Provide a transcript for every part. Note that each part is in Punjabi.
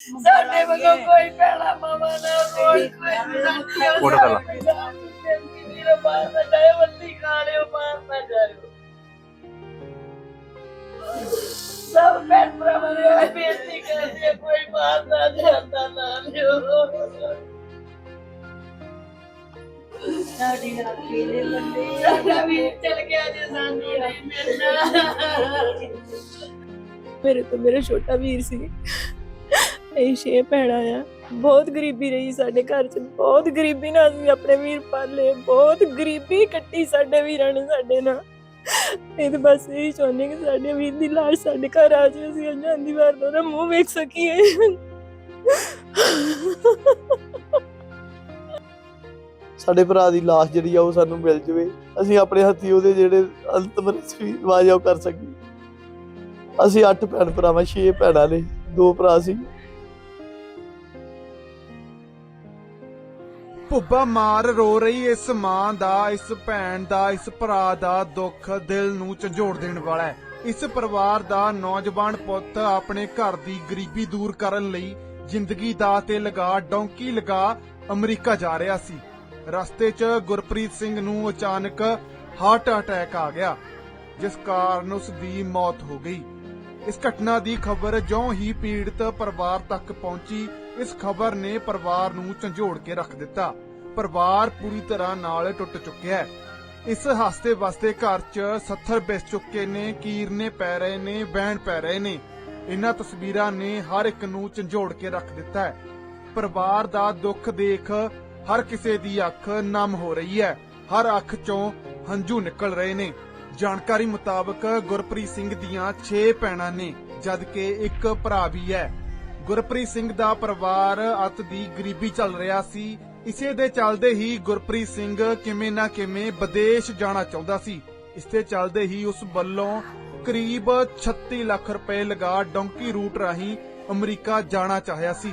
ਸਾਡੇ ਵੱਲੋਂ ਕੋਈ ਭੈਣਾ ਮਾਵਾ ਨਾ ਰੋਈ ਕੋਈ ਸਾਡੀ ਫੋਟੋ ਕਰ ਲਾ। ਮੇਰਾ ਬਾਹਰ ਨਾ ਜਾਏ ਵੱਤੀ ਖਾ ਲਿਓ ਬਾਹਰ ਨਾ ਜਾਇਓ ਸਭ ਭੈਣ ਭਰਾਵਾਂ ਨੇ ਇਹ ਬੇਨਤੀ ਕਰਦੀ ਹੈ ਕੋਈ ਬਾਹਰ ਨਾ ਜਾਂਦਾ ਨਾ ਲਿਓ। ਸਾਡੀ ਰਾਖੀ ਦੇ ਬੰਦੇ ਸਾਡਾ ਵੀ ਚਲ ਗਿਆ ਜੇ ਸਾਡੀ ਨਹੀਂ ਮਿਲਣਾ ਮੇਰੇ ਤੋਂ ਮੇਰਾ ਛੋਟਾ ਵੀਰ ਸੀ। ਅਸੀਂ ਛੇ ਭੈਣਾਂ ਆ। ਬਹੁਤ ਗਰੀਬੀ ਰਹੀ ਸਾਡੇ ਘਰ 'ਚ। ਬਹੁਤ ਗਰੀਬੀ ਨਾਲ ਅਸੀਂ ਆਪਣੇ ਵੀਰ ਪਾਲੇ। ਬਹੁਤ ਗਰੀਬੀ ਕੱਟੀ ਸਾਡੇ ਵੀਰਾਂ ਨੇ ਸਾਡੇ ਨਾਲ। ਇਹ ਤਾਂ ਬਸ ਇਹ ਚਾਹੁੰਦੇ ਕਿ ਸਾਡੇ ਵੀਰ ਦੀ ਲਾਸ਼ ਸਾਡੇ ਘਰ ਆ ਜਾਏ ਅਸੀਂ ਅੱਜ ਵਾਰ ਦਾ ਉਹਦਾ ਮੂੰਹ ਵੇਖ ਸਕੀਏ। ਸਾਡੇ ਭਰਾ ਦੀ ਲਾਸ਼ ਜਿਹੜੀ ਆ ਉਹ ਸਾਨੂੰ ਮਿਲ ਜਵੇ। ਅਸੀਂ ਆਪਣੇ ਹੱਥੀ ਉਹਦੇ ਜਿਹੜੇ ਅੰਤਮ ਰਸਮੀ ਰਿਵਾਜ ਆ ਉਹ ਕਰ ਸਕੀਏ। ਅਸੀਂ ਅੱਠ ਭੈਣ ਭਰਾਵਾਂ, ਛੇ ਭੈਣਾਂ ਨੇ। ਦੋ ਭਰਾ ਸੀ। ਭੁੱਬਾ ਮਾਰ ਰੋ ਰਹੀ ਇਸ ਮਾਂ ਦਾ, ਇਸ ਭੈਣ ਦਾ, ਇਸ ਭਰਾ ਦਾ ਦੁੱਖ ਦਿਲ ਨੂੰ ਝੰਜੋੜ ਦੇਣ ਵਾਲਾ ਹੈ। ਇਸ ਪਰਿਵਾਰ ਦਾ ਨੌਜਵਾਨ ਪੁੱਤ ਆਪਣੇ ਘਰ ਦੀ ਗਰੀਬੀ ਦੂਰ ਕਰਨ ਲਈ ਜ਼ਿੰਦਗੀ ਦਾ ਤੇ ਲਗਾ, ਡੌਂਕੀ ਲਗਾ ਅਮਰੀਕਾ ਜਾ ਰਿਹਾ ਸੀ। ਰਸਤੇ 'ਚ ਗੁਰਪ੍ਰੀਤ ਸਿੰਘ ਨੂੰ ਅਚਾਨਕ ਹਾਰਟ ਅਟੈਕ ਆ ਗਿਆ, ਜਿਸ ਕਾਰਨ ਉਸ ਦੀ ਮੌਤ ਹੋ ਗਈ। ਇਸ ਘਟਨਾ ਦੀ ਖਬਰ ਜਿਉਂ ਹੀ ਪੀੜਤ ਪਰਿਵਾਰ ਤੱਕ ਪਹੁੰਚੀ ਇਸ ਖਬਰ ਨੇ ਪਰਿਵਾਰ ਨੂੰ ਝੰਜੋੜ ਕੇ ਰੱਖ ਦਿੱਤਾ। ਪਰਿਵਾਰ ਪੂਰੀ ਤਰ੍ਹਾਂ ਨਾਲ ਟੁੱਟ ਚੁੱਕਿਆ ਹੈ। ਇਸ ਹਸਤੇ ਵਸਤੇ ਘਰ 'ਚ ਸੱਥਰ ਬਿਸ ਚੁੱਕੇ ਨੇ ਕੀਰਨੇ ਪੈ ਰਹੇ ਨੇ ਬੈਣ ਪੈ ਰਹੇ ਨੇ। ਇਹਨਾਂ ਤਸਵੀਰਾਂ ਨੇ ਹਰ ਇੱਕ ਨੂੰ ਝੰਜੋੜ ਕੇ ਰੱਖ ਦਿੱਤਾ ਹੈ। ਪਰਿਵਾਰ ਦਾ ਦੁੱਖ ਦੇਖ ਹਰ ਕਿਸੇ ਦੀ ਅੱਖ ਨਮ ਹੋ ਰਹੀ ਹੈ। ਹਰ ਅੱਖ 'ਚੋਂ ਹੰਝੂ ਨਿਕਲ ਰਹੇ ਨੇ। ਜਾਣਕਾਰੀ ਮੁਤਾਬਕ ਗੁਰਪ੍ਰੀਤ ਸਿੰਘ ਦੀਆਂ 6 ਭੈਣਾਂ ਨੇ, ਜਦਕਿ ਇੱਕ ਭਰਾ ਵੀ ਹੈ। ਗੁਰਪ੍ਰੀਤ ਸਿੰਘ ਦਾ ਪਰਿਵਾਰ ਅਤ ਦੀ ਗਰੀਬੀ ਚੱਲ ਰਿਹਾ ਸੀ। ਇਸੇ ਦੇ ਚੱਲਦੇ ਹੀ ਗੁਰਪ੍ਰੀਤ ਸਿੰਘ ਕਿਵੇਂ ਨਾ ਕਿਵੇਂ ਵਿਦੇਸ਼ ਜਾਣਾ ਚਾਹੁੰਦਾ ਸੀ। ਇਸ ਦੇ ਚੱਲਦੇ ਹੀ ਉਸ ਵੱਲੋਂ ਕਰੀਬ 36 ਲੱਖ ਰੁਪਏ ਲਗਾ ਡੌਂਕੀ ਰੂਟ ਰਾਹੀਂ ਅਮਰੀਕਾ ਜਾਣਾ ਚਾਹਿਆ ਸੀ।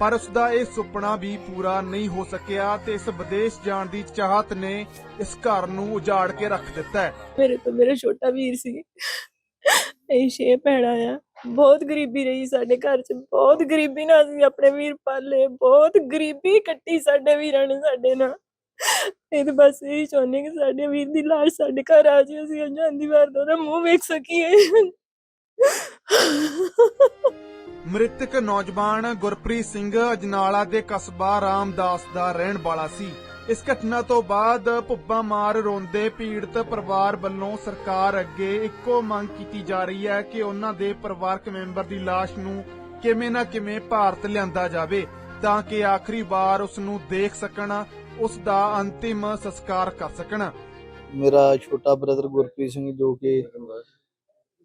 ਪਰ ਉਸ ਦਾ ਇਹ ਸੁਪਨਾ ਵੀ ਪੂਰਾ ਨਹੀਂ ਹੋ ਸਕਿਆ ਤੇ ਇਸ ਵਿਦੇਸ਼ ਜਾਣ ਦੀ ਚਾਹਤ ਨੇ ਇਸ ਘਰ ਨੂੰ ਉਜਾੜ ਕੇ ਰੱਖ ਦਿੱਤਾ। ਹੈ ਮੇਰੇ ਤੋਂ ਮੇਰਾ ਛੋਟਾ ਵੀਰ ਸੀ। ਇਹ ਛੇ ਭੈਣਾਂ ਆ। ਬਹੁਤ ਗਰੀਬੀ ਰਹੀ ਸਾਡੇ ਘਰ 'ਚ, ਬਹੁਤ ਗਰੀਬੀ ਨਾਲ ਅਸੀਂ ਆਪਣੇ ਵੀਰ ਪਾਲੇ, ਬਹੁਤ ਗਰੀਬੀ ਕੱਟੀ ਸਾਡੇ ਵੀਰਾਂ ਨੇ ਸਾਡੇ ਨਾਲ। ਇਹ ਤਾਂ ਬਸ ਇਹ ਚਾਹੁੰਦੇ ਕਿ ਸਾਡੇ ਵੀਰ ਦੀ ਲਾਸ਼ ਸਾਡੇ ਘਰ ਆ ਜਾਏ, ਅਸੀਂ ਅੱਜ ਦੀ ਵਾਰ ਦਾ ਉਹਦਾ ਮੂੰਹ ਵੇਖ ਸਕੀਏ। ਮ੍ਰਿਤਕ ਨੌਜਵਾਨ ਗੁਰਪ੍ਰੀਤ ਸਿੰਘ ਅਜਨਾਲਾ ਦੇ ਕਸਬਾ ਰਾਮਦਾਸ ਦਾ ਰਹਿਣ ਵਾਲਾ ਸੀ। ਇਸ ਘਟਨਾ ਤੋਂ ਬਾਅਦ ਭੁੱਬਾ ਮਾਰ ਰੋਂਦੇ ਪੀੜਤ ਪਰਿਵਾਰ ਵੱਲੋਂ ਸਰਕਾਰ ਅੱਗੇ ਇੱਕੋ ਮੰਗ ਕੀਤੀ ਜਾ ਰਹੀ ਹੈ ਕਿ ਉਹਨਾਂ ਦੇ ਪਰਿਵਾਰਕ ਮੈਂਬਰ ਦੀ ਲਾਸ਼ ਨੂੰ ਕਿਵੇਂ ਨਾ ਕਿਵੇਂ ਭਾਰਤ ਲਿਆਂਦਾ ਜਾਵੇ ਤਾਂ ਕਿ ਆਖਰੀ ਵਾਰ ਉਸ ਨੂੰ ਦੇਖ ਸਕਣ, ਉਸ ਦਾ ਅੰਤਿਮ ਸੰਸਕਾਰ ਕਰ ਸਕਣ। ਮੇਰਾ ਛੋਟਾ ਬ੍ਰਦਰ ਗੁਰਪ੍ਰੀਤ ਸਿੰਘ ਜੋ ਕਿ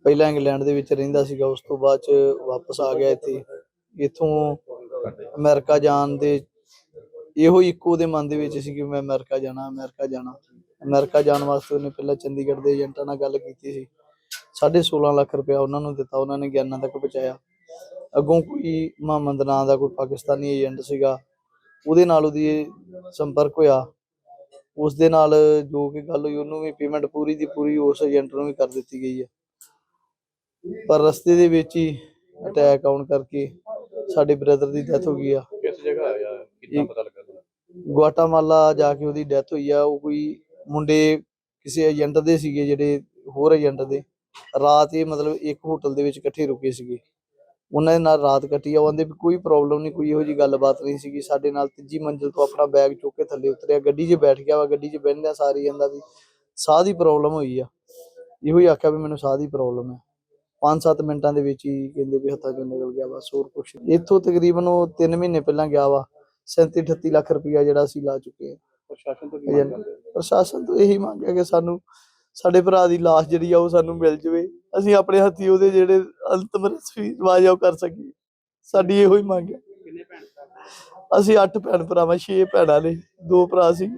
ਪਹਿਲਾਂ ਇੰਗਲੈਂਡ ਦੇ ਵਿੱਚ ਰਹਿੰਦਾ ਸੀਗਾ, ਉਸ ਤੋਂ ਬਾਅਦ ਚ ਵਾਪਸ ਆ ਗਿਆ ਇੱਥੇ। ਇਥੋਂ ਅਮਰੀਕਾ ਜਾਣ ਦੇ ਇਹੋ ਇੱਕੋ ਦੇ ਮਨ ਦੇ ਵਿੱਚ ਸੀ ਕਿ ਮੈਂ ਅਮਰੀਕਾ ਜਾਣਾ ਅਮਰੀਕਾ ਜਾਣਾ। ਅਮਰੀਕਾ ਜਾਣ ਵਾਸਤੇ ਉਹਨੇ ਪਹਿਲਾਂ ਚੰਡੀਗੜ੍ਹ ਦੇ ਏਜੰਟਾਂ ਨਾਲ ਗੱਲ ਕੀਤੀ ਸੀ। 16.5 ਲੱਖ ਰੁਪਇਆ ਉਹਨਾਂ ਨੂੰ ਦਿੱਤਾ ਉਹਨਾਂ ਨੇ ਗਿਆਨਾਂ ਤੱਕ ਪਹੁੰਚਾਇਆ। ਅੱਗੋਂ ਕੋਈ ਮੁਹੰਮਦ ਨਾਂ ਦਾ ਕੋਈ ਪਾਕਿਸਤਾਨੀ ਏਜੰਟ ਸੀਗਾ ਉਹਦੇ ਨਾਲ ਉਹਦੀ ਸੰਪਰਕ ਹੋਇਆ। ਉਸ ਦੇ ਨਾਲ ਜੋ ਕਿ ਗੱਲ ਹੋਈ ਉਹਨੂੰ ਵੀ ਪੇਮੈਂਟ ਪੂਰੀ ਦੀ ਪੂਰੀ ਉਸ ਏਜੰਟ ਨੂੰ ਵੀ ਕਰ ਦਿੱਤੀ ਗਈ ਹੈ। ਪਰ ਰਸਤੇ ਦੇ ਵਿੱਚ ਹੀ ਅਟੈਕ ਆਉਣ ਕਰਕੇ ਸਾਡੇ ਬ੍ਰਦਰ ਦੀ ਡੈਥ ਹੋ ਗਈ ਆ। ਕਿਸ ਜਗ੍ਹਾ ਆਇਆ ਕਿੱਦਾਂ ਪਤਾ ਲੱਗਾ? ਗੁਆਟਾਮਾਲਾ ਜਾ ਕੇ ਉਹਦੀ ਡੈਥ ਹੋਈ ਆ, ਉਹ ਕੋਈ ਮੁੰਡੇ ਕਿਸੇ ਏਜੰਟ ਦੇ ਸੀਗੇ ਜਿਹੜੇ ਹੋਰ ਏਜੰਟ ਦੇ। ਰਾਤ ਇਹ ਮਤਲਬ ਇੱਕ ਹੋਟਲ ਦੇ ਵਿੱਚ ਇਕੱਠੇ ਰੁਕੇ ਸੀਗੇ। ਉਹਨਾਂ ਦੇ ਨਾਲ ਰਾਤ ਕੱਟੀ ਆ, ਉਹ ਵੀ ਕੋਈ ਪ੍ਰੋਬਲਮ ਨਹੀਂ, ਕੋਈ ਇਹੋ ਜੀ ਗੱਲਬਾਤ ਨਹੀਂ ਸੀਗੀ। ਸਾਡੇ ਨਾਲ ਤੀਜੀ ਮੰਜ਼ਿਲ ਤੋਂ ਆਪਣਾ ਬੈਗ ਚੁੱਕ ਕੇ ਥੱਲੇ ਉਤਰਿਆ। ਗੱਡੀ 'ਚ ਬੈਠ ਗਿਆ ਵਾ, ਗੱਡੀ 'ਚ ਬਹਿੰਦਿਆਂ ਸਾਰੀ ਕਹਿੰਦਾ ਵੀ ਸਾਹ ਦੀ ਪ੍ਰੋਬਲਮ ਹੋਈ ਆ। ਇਹੋ ਹੀ ਆਖਿਆ ਵੀ ਮੈਨੂੰ ਸਾਹ ਦੀ ਪ੍ਰੋਬਲਮ ਹੈ 5-7 ਮਿੰਟਾਂ ਦੇ ਵਿੱਚ ਹੀ ਕਹਿੰਦੇ ਵੀ ਹੱਥਾਂ 'ਚੋਂ ਨਿਕਲ ਗਿਆ ਬਸ ਹੋਰ ਕੁਛ ਇੱਥੋਂ ਤਕਰੀਬਨ ਉਹ 3 ਮਹੀਨੇ ਪਹਿਲਾਂ ਗਿਆ ਵਾ। 37-38 ਲੱਖ ਰੁਪਇਆ ਜਿਹੜਾ ਅਸੀਂ ਲਾ ਚੁੱਕੇ ਹਾਂ। ਪ੍ਰਸ਼ਾਸਨ ਤੋਂ ਕੀ ਮੰਗ ਕਰਦੇ ਹੋ? ਪ੍ਰਸ਼ਾਸਨ ਤੋਂ ਇਹੀ ਮੰਗ ਹੈ ਕਿ ਸਾਨੂੰ ਸਾਡੇ ਭਰਾ ਦੀ ਲਾਸ਼ ਜਿਹੜੀ ਆ ਉਹ ਸਾਨੂੰ ਮਿਲ ਜਵੇ। ਅਸੀਂ ਆਪਣੇ ਹੱਥੀ ਉਹਦੇ ਜਿਹੜੇ ਅੰਤਮ ਰਸਮੀ ਉਹ ਕਰ ਸਕੀਏ। ਸਾਡੀ ਇਹੋ ਹੀ ਮੰਗ ਹੈ। ਅਸੀਂ ਅੱਠ ਭੈਣ ਭਰਾਵਾਂ ਛੇ ਭੈਣਾਂ ਨੇ ਦੋ ਭਰਾ ਸੀ।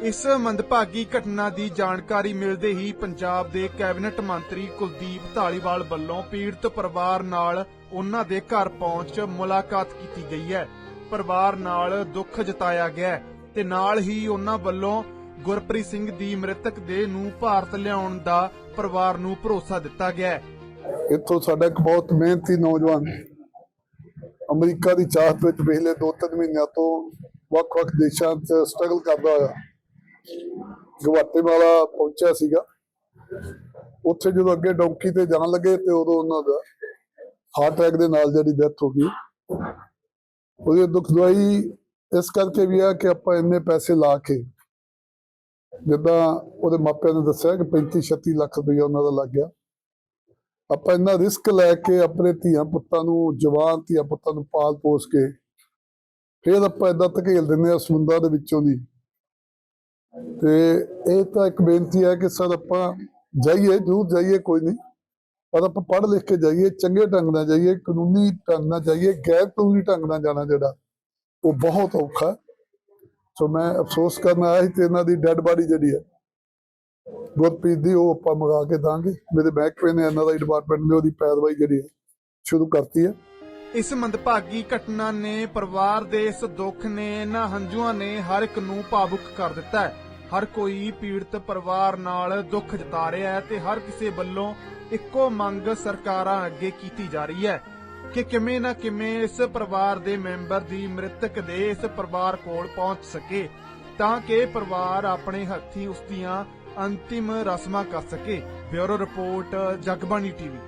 ਇਸ ਮੰਦਭਾਗੀ ਘਟਨਾ ਦੀ ਜਾਣਕਾਰੀ ਮਿਲਦੇ ਹੀ ਪੰਜਾਬ ਦੇ ਕੈਬਨਿਟ ਮੰਤਰੀ ਕੁਲਦੀਪ ਢਾਲੀਵਾਲ ਵੱਲੋਂ ਪੀੜਤ ਪਰਿਵਾਰ ਨਾਲ ਉਹਨਾਂ ਦੇ ਘਰ ਪਹੁੰਚ ਮੁਲਾਕਾਤ ਕੀਤੀ ਗਈ ਹੈ। ਪਰਿਵਾਰ ਨਾਲ ਦੁੱਖ ਜਤਾਇਆ ਗਿਆ ਹੈ ਤੇ ਨਾਲ ਹੀ ਉਹਨਾਂ ਵੱਲੋਂ ਗੁਰਪ੍ਰੀਤ ਸਿੰਘ ਦੀ ਮ੍ਰਿਤਕ ਦੇਹ ਨੂੰ ਭਾਰਤ ਲਿਆਉਣ ਦਾ ਪਰਿਵਾਰ ਨੂੰ ਭਰੋਸਾ ਦਿੱਤਾ ਗਿਆ ਇੱਥੋਂ ਸਾਡਾ ਇੱਕ ਬਹੁਤ ਮਿਹਨਤੀ ਨੌਜਵਾਨ ਅਮਰੀਕਾ ਦੀ ਚਾਹਤ ਵਿੱਚ ਪਿਛਲੇ 2-3 ਮਹੀਨਿਆਂ ਤੋਂ ਵੱਖ-ਵੱਖ ਦੇਸ਼ਾਂ 'ਚ ਸਟਰਗਲ ਕਰਦਾ ਹੋਇਆ ਗਵਾਟੇਮਾਲਾ ਪਹੁੰਚਿਆ ਸੀਗਾ। ਉੱਥੇ ਜਦੋਂ ਅੱਗੇ ਡੌਂਕੀ ਤੇ ਜਾਣ ਲੱਗੇ ਤੇ ਉਦੋਂ ਉਹਨਾਂ ਦਾ ਹਾਰਟ ਅਟੈਕ ਦੇ ਨਾਲ ਜਿਹੜੀ ਡੈਥ ਹੋ ਗਈ। ਉਹਦੀ ਦੁਖਦਾਈ ਇਸ ਕਰਕੇ ਵੀ ਆ ਕਿ ਆਪਾਂ ਇੰਨੇ ਪੈਸੇ ਲਾ ਕੇ ਜਿੱਦਾਂ ਉਹਦੇ ਮਾਪਿਆਂ ਨੇ ਦੱਸਿਆ ਕਿ 35 36 ਲੱਖ ਰੁਪਇਆ ਉਹਨਾਂ ਦਾ ਲੱਗ ਗਿਆ। ਆਪਾਂ ਇੰਨਾ ਰਿਸਕ ਲੈ ਕੇ ਆਪਣੇ ਧੀਆਂ ਪੁੱਤਾਂ ਨੂੰ, ਜਵਾਨ ਧੀਆਂ ਪੁੱਤਾਂ ਨੂੰ ਪਾਲ ਪੋਸ ਕੇ ਫਿਰ ਆਪਾਂ ਏਦਾਂ ਧਕੇਲ ਦਿੰਦੇ ਆ ਸਮੁੰਦਰ ਦੇ ਵਿੱਚੋਂ ਦੀ। ਤੇ ਇਹ ਤਾਂ ਇੱਕ ਬੇਨਤੀ ਹੈ ਕਿ ਸਰ ਆਪਾਂ ਜਾਈਏ, ਜ਼ਰੂਰ ਜਾਈਏ, ਕੋਈ ਨਹੀਂ। ਪਰ ਆਪਾਂ ਪੜ੍ਹ ਲਿਖ ਕੇ ਜਾਈਏ, ਚੰਗੇ ਢੰਗ ਨਾਲ ਜਾਈਏ, ਕਾਨੂੰਨੀ ਢੰਗ ਨਾਲ ਜਾਈਏ, ਗੈਰ ਕਾਨੂੰਨੀ ਢੰਗ ਨਾਲ ਜਾਣਾ ਜਿਹੜਾ, ਉਹ ਬਹੁਤ ਔਖਾ ਸੋ ਮੈਂ ਅਫਸੋਸ ਕਰਨ ਆਇਆ ਸੀ ਤੇ ਇਹਨਾਂ ਦੀ ਡੈੱਡ ਬਾਡੀ ਜਿਹੜੀ ਹੈ, ਗੁਰਪ੍ਰੀਤ ਦੀ, ਉਹ ਆਪਾਂ ਮੰਗਾ ਕੇ ਦਾਂਗੇ। ਮੇਰੇ ਮਹਿਕਮੇ ਨੇ ਇਹਨਾਂ ਦਾ ਡਿਪਾਰਟਮੈਂਟ ਨੇ ਉਹਦੀ ਪੈਰਵਾਈ ਜਿਹੜੀ ਹੈ, ਸ਼ੁਰੂ ਕਰਤੀ ਹੈ। ਇਸ ਮੰਦਭਾਗੀ ਘਟਨਾ ਨੇ ਪਰਿਵਾਰ ਦੇ ਇਸ ਦੁੱਖ ਨੇ, ਇਹਨਾਂ ਹੰਝੂਆਂ ਨੇ ਹਰ ਇੱਕ ਨੂੰ ਭਾਵੁਕ ਕਰ ਦਿੱਤਾ ਹੈ। ਹਰ ਕੋਈ ਪੀੜਤ ਪਰਿਵਾਰ ਨਾਲ ਦੁੱਖ ਜਤਾ ਰਿਹਾ ਹੈ ਤੇ ਹਰ ਕਿਸੇ ਵੱਲੋਂ ਇੱਕੋ ਮੰਗ ਸਰਕਾਰਾਂ ਅੱਗੇ ਕੀਤੀ ਜਾ ਰਹੀ ਹੈ ਕਿ ਕਿਵੇਂ ਨਾ ਕਿਵੇਂ ਇਸ ਪਰਿਵਾਰ ਦੇ ਮੈਂਬਰ ਦੀ ਮ੍ਰਿਤਕ ਦੇ ਇਸ ਪਰਿਵਾਰ ਕੋਲ ਪਹੁੰਚ ਸਕੇ ਤਾਂ ਕਿ ਪਰਿਵਾਰ ਆਪਣੇ ਹੱਥੀਂ ਉਸ ਦੀਆਂ ਅੰਤਿਮ ਰਸਮਾਂ ਕਰ ਸਕੇ। Bureau report, Jagbani TV.